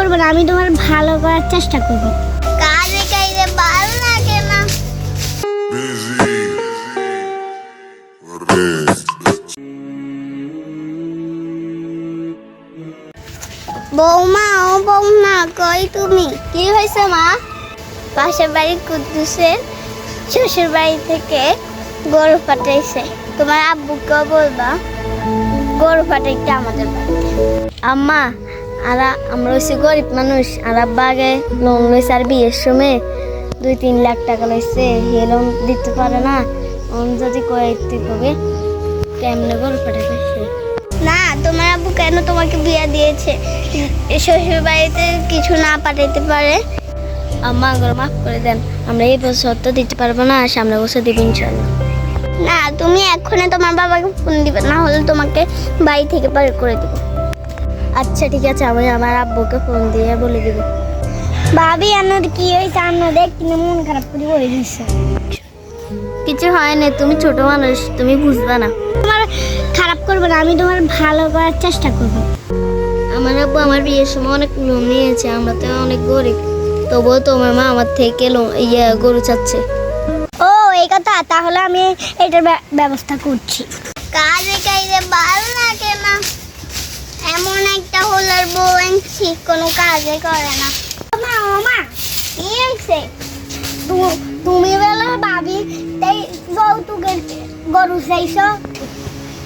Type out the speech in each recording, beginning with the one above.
করব না আমি তোমার ভালো করার চেষ্টা করব। কাজে কাজে ভালো লাগে না। বৌমা ও বৌমা কই তুমি? কি হয়েছে মা? পাশের বাড়ি কুদ্দুসের শ্বশুর বাড়ি থেকে গরু পাঠাইছে। তোমার আব্বুকে বলবা গরু পাঠাইতে আমাদের বাড়িতে। আম্মা আর আমরা হচ্ছে গরিব মানুষ। আর আব্বা আগে লোন লইছে আর বিয়ের সময় দুই তিন লাখ টাকা লইছে। হে লোন দিতে পারে না। ওন যদি কয়েকটি কবে? কেমনে গরু পাঠাবে? না তোমার আব্বু কেন তোমাকে বিয়ে দিয়েছে? শ্বশুর বাড়িতে কিছু না পাঠাইতে পারে? আম্মা আগর মাফ করে দেন। আমরা এই বছর তো দিতে পারব না সামনে বছর দিব ইনশাল্লাহ না তুমি এক্ষুনি তোমার বাবাকে ফোন দিবে না হলে তোমাকে বাড়ি থেকে বের করে দিব। আচ্ছা ঠিক আছে আমি আমার আব্বুকে ফোন দিয়ে বলে দিব। ভাবি আমার কি হয়েছে? আপনার না মন খারাপ করে বলে দিচ্ছে কিছু হয় না তুমি ছোট মানুষ তুমি বুঝবে না। তোমার খারাপ করবে না আমি তোমার ভালো করার চেষ্টা করব। আমার আব্বু আমার বিয়ের সময় অনেক লোন নিয়েছে আমরা তো অনেক গরিব। তবুও তোমার মা আমার থেকে লোন ইয়ে গরু চাচ্ছে। ও এই কথা তাহলে আমি এটার ব্যবস্থা করছি। কাজে কাজে ভালো লাগে না। এমন একটা হলার বউ আনছি কোনো কাজে করে না। মা ও মা কি হয়েছে? তুমি বলো ভাবি তাই যৌতুকের গরু চাইছো?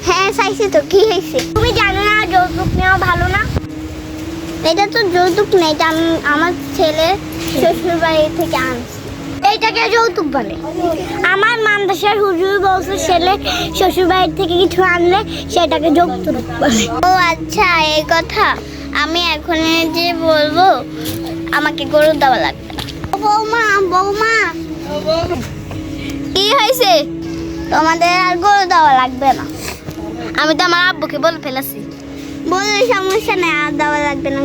হ্যাঁ চাইছি তো কি হয়েছে? তুমি জানো না যৌতুক নেওয়া ভালো না? এটা তো যৌতুক নেই এটা আমি আমার ছেলে শ্বশুর বাড়ি থেকে আনছি। এইটাকে যৌতুক বলে। আমার মানদাসার হুজুর বলছে, ছেলে শ্বশুর বাড়ি থেকে কিছু আনলে সেটাকে যৌতুক বলে। ও আচ্ছা এই কথা? আমি এখন যে বলব, আমাকে গরু দেওয়া লাগবে বৌমা বৌমা। কি হয়েছে? তোমাদের আর গরু দেওয়া লাগবে না। আমি তো আমার আব্বুকে বলে ফেলেছি। বললে সমস্যা নেই, আর দেওয়া লাগবে না।